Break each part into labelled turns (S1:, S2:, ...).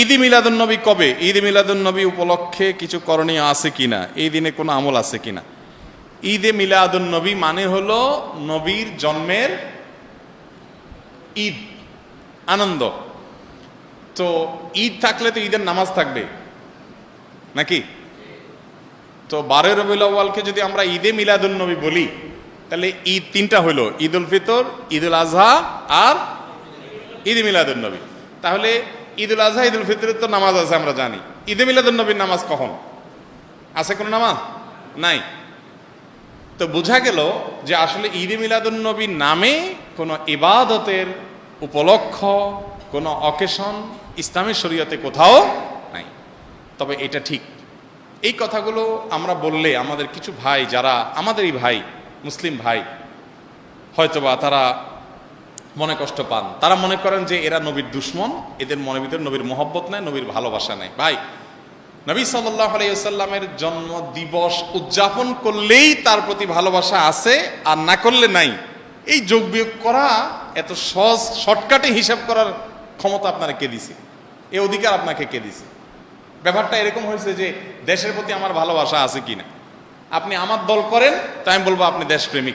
S1: ঈদ মিলাদুন নবী কবে? ঈদ মিলাদুন নবী উপলক্ষে কিছু করণীয় আছে কিনা? এই দিনে কোনো আমল আছে কিনা? ঈদে মিলাদুন নবী মানে হলো নবীর জন্মের ঈদ, আনন্দ। তো ঈদ থাকলে তো ঈদের নামাজ থাকবে, নাকি? তো বারোই রবিউল আউ্বালকে যদি আমরা ঈদে মিলাদুন নবী বলি, তাহলে ঈদ তিনটা হলো ঈদ উল ফিতর ঈদ উল আজহা আর ঈদ মিলাদুন নবী। তাহলে ঈদ উল আজহা, ঈদুল ফিতরের তো নামাজ আছে, আমরা জানি। ঈদে মিলাদুন নবীর নামাজ কখন? আছে কোনো নামাজ? নাই। তো বোঝা গেল যে আসলে ঈদে মিলাদুলনবীর নামে কোনো ইবাদতের উপলক্ষ, কোনো অকেশন ইসলামের শরীয়তে কোথাও নাই। তবে এটা ঠিক। এই কথাগুলো আমরা বললে আমাদের কিছু ভাই, যারা, আমাদেরই ভাই, মুসলিম ভাই, হয়তোবা তারা মনে কষ্ট পান। তারা মনে করেন যে এরা নবীর দুশ্মন, এদের মনে ভিতরে নবীর মহব্বত নেই, নবীর ভালোবাসা নেই। ভাই, নবী সাল্লাহ আলাইসাল্লামের জন্ম দিবস উদযাপন করলেই তার প্রতি ভালোবাসা আছে আর না করলে নাই। এই যোগ বিয়োগ করা এত সহজ শর্টকাটে হিসাব করার ক্ষমতা আপনারা কে দিছে? এ অধিকার আপনাকে কে দিছে? ব্যাপারটা এরকম হয়েছে যে দেশের প্রতি আমার ভালোবাসা আছে কিনা? আপনি আমার দল করেন, তাই আমি বলব আপনি দেশপ্রেমিক।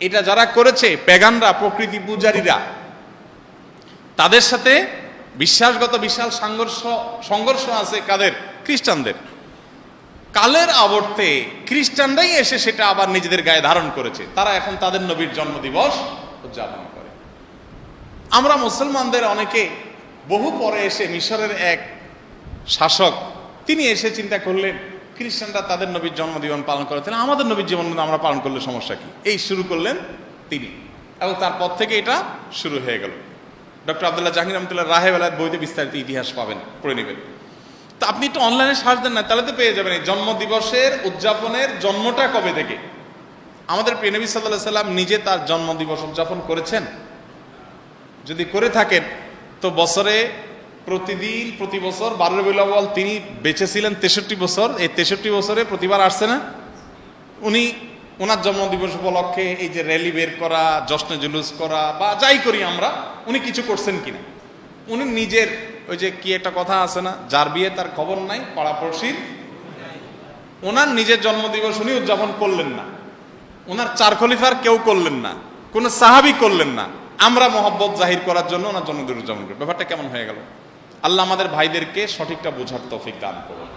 S1: এটা যারা করেছে, পেগানরা, প্রকৃতি পূজারীরা, তাদের সাথে বিশ্বাসগত বিশাল সংঘর্ষ সংঘর্ষ আছে কাদের? খ্রিস্টানদের। কালের আবর্তে খ্রিস্টানরাই এসে সেটা আবার নিজেদের গায়ে ধারণ করেছে। তারা এখন তাদের নবীর জন্মদিবস উদযাপন করে। আমরা মুসলমানদের অনেকে বহু পরে এসে মিশরের এক শাসক, তিনি এসে চিন্তা করলেন খ্রিস্টানরা তাদের নবীর জন্মদিবন পালন করে তাহলে আমাদের নবীর জীবন আমরা পালন করলে সমস্যা কি? এই শুরু করলেন তিনি। এবং তারপর থেকে এটা শুরু হয়ে গেল। ডক্টর আবদুল্লাহ জাহির রহমতুল্লাহ রাহে বেলায় বইতে বিস্তারিত ইতিহাস পাবেন, পড়ে নেবেন। তো আপনি একটু অনলাইনে সার্চ দেন না, তাহলে তো পেয়ে যাবেন এই জন্মদিবসের উদযাপনের জন্মটা কবে থেকে? আমাদের প্রিয় নবী সাল্লাহ সাল্লাম নিজে তার জন্মদিবস উদযাপন করেছেন? যদি করে থাকেন, তো বছরে প্রতিদিন, প্রতি বছর বারো আউয়াল তিনি বেঁচে ছিলেন তেষট্টি বছর। এই তেষট্টি বছরে প্রতিবার আসছে না? উনি ওনার জন্মদিবস উপলক্ষে এই যে র্যালি বের করা, জশ্নে জুলুস করা বা যাই করি আমরা, উনি কিছু করছেন কিনা? উনি নিজের ওই যে কি একটা কথা আছে না, যার বিয়ে তার খবর নাই পাড়াপড়শির ওনার নিজের জন্মদিবস উনি উদযাপন করলেন না। ওনার চার খলিফার কেউ করলেন না। কোনো সাহাবি করলেন না। আমরা মোহব্বত জাহির করার জন্য ওনার জন্মদিন উদযাপন করি। ব্যাপারটা কেমন হয়ে গেল? আল্লাহ আমাদের ভাইদেরকে সঠিকটা বোঝার তফিক দান করুন।